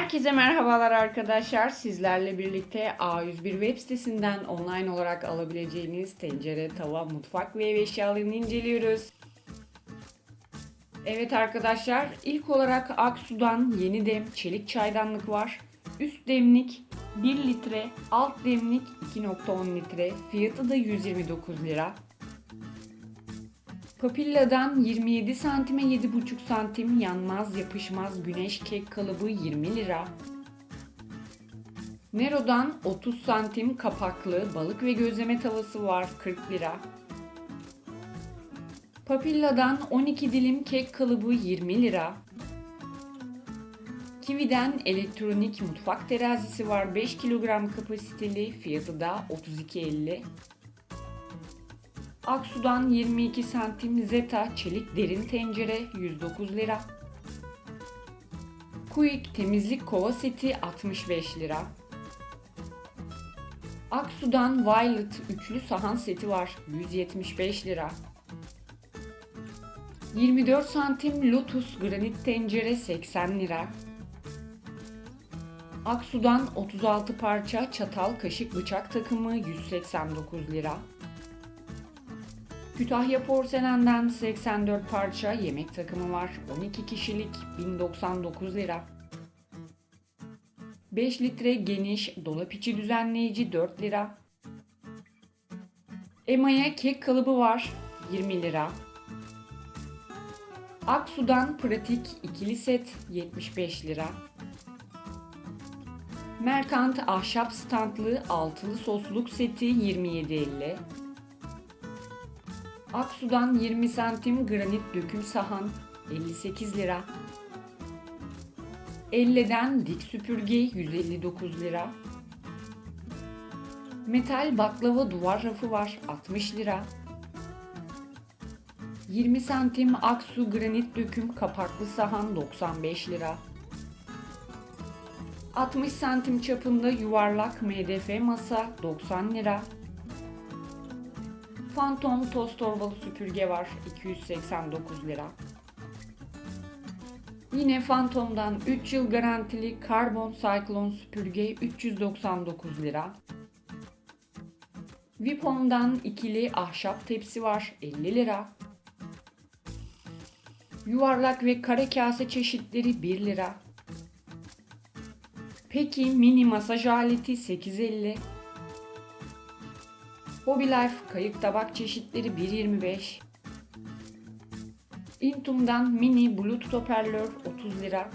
Herkese merhabalar arkadaşlar. Sizlerle birlikte A101 web sitesinden online olarak alabileceğiniz tencere, tava, mutfak ve ev eşyalarını inceliyoruz. Evet arkadaşlar, ilk olarak Aksu'dan yeni dem çelik çaydanlık var. Üst demlik 1 litre, alt demlik 2.10 litre. Fiyatı da 129 lira. Papilla'dan 27 santime 7,5 santim yanmaz yapışmaz güneş kek kalıbı 20 lira. Nero'dan 30 santim kapaklı balık ve gözleme tavası var 40 lira. Papilla'dan 12 dilim kek kalıbı 20 lira. Kiwi'den elektronik mutfak terazisi var 5 kilogram kapasiteli fiyatı da 32.50. Aksu'dan 22 santim Zeta çelik derin tencere 109 lira. Quick temizlik kova seti 65 lira. Aksu'dan Violet üçlü sahan seti var 175 lira. 24 santim Lotus granit tencere 80 lira. Aksu'dan 36 parça çatal kaşık bıçak takımı 189 lira. Kütahya Porselen'den 84 parça yemek takımı var. 12 kişilik 1099 lira. 5 litre geniş dolap içi düzenleyici 4 lira. Emaya kek kalıbı var 20 lira. Aksu'dan pratik ikili set 75 lira. Merkant ahşap standlı altılı sosluk seti 27.50. Aksu'dan 20 santim granit döküm sahan 58 lira. Elle'den dik süpürge 159 lira. Metal baklava duvar rafı var 60 lira. 20 santim Aksu granit döküm kapaklı sahan 95 lira. 60 santim çapında yuvarlak MDF masa 90 lira. Phantom toz torbalı süpürge var 289 lira. Yine Phantom'dan 3 yıl garantili Carbon Cyclone süpürge 399 lira. Vipom'dan ikili ahşap tepsi var 50 lira. Yuvarlak ve kare kase çeşitleri 1 lira. Peki mini masaj aleti 8.50. Hobby Life kayık tabak çeşitleri 1.25. Intum'dan mini bluetooth hoparlör 30 lira.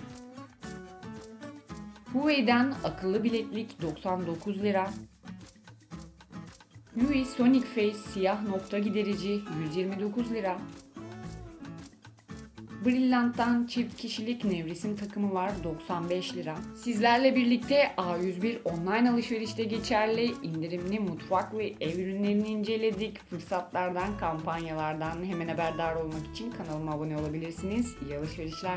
Huawei'den akıllı bileklik 99 lira. Yui Sonic Face siyah nokta giderici 129 lira. Brillant'tan çift kişilik nevresim takımı var 95 lira. Sizlerle birlikte A101 online alışverişte geçerli indirimli mutfak ve ev ürünlerini inceledik. Fırsatlardan, kampanyalardan hemen haberdar olmak için kanalıma abone olabilirsiniz. İyi alışverişler.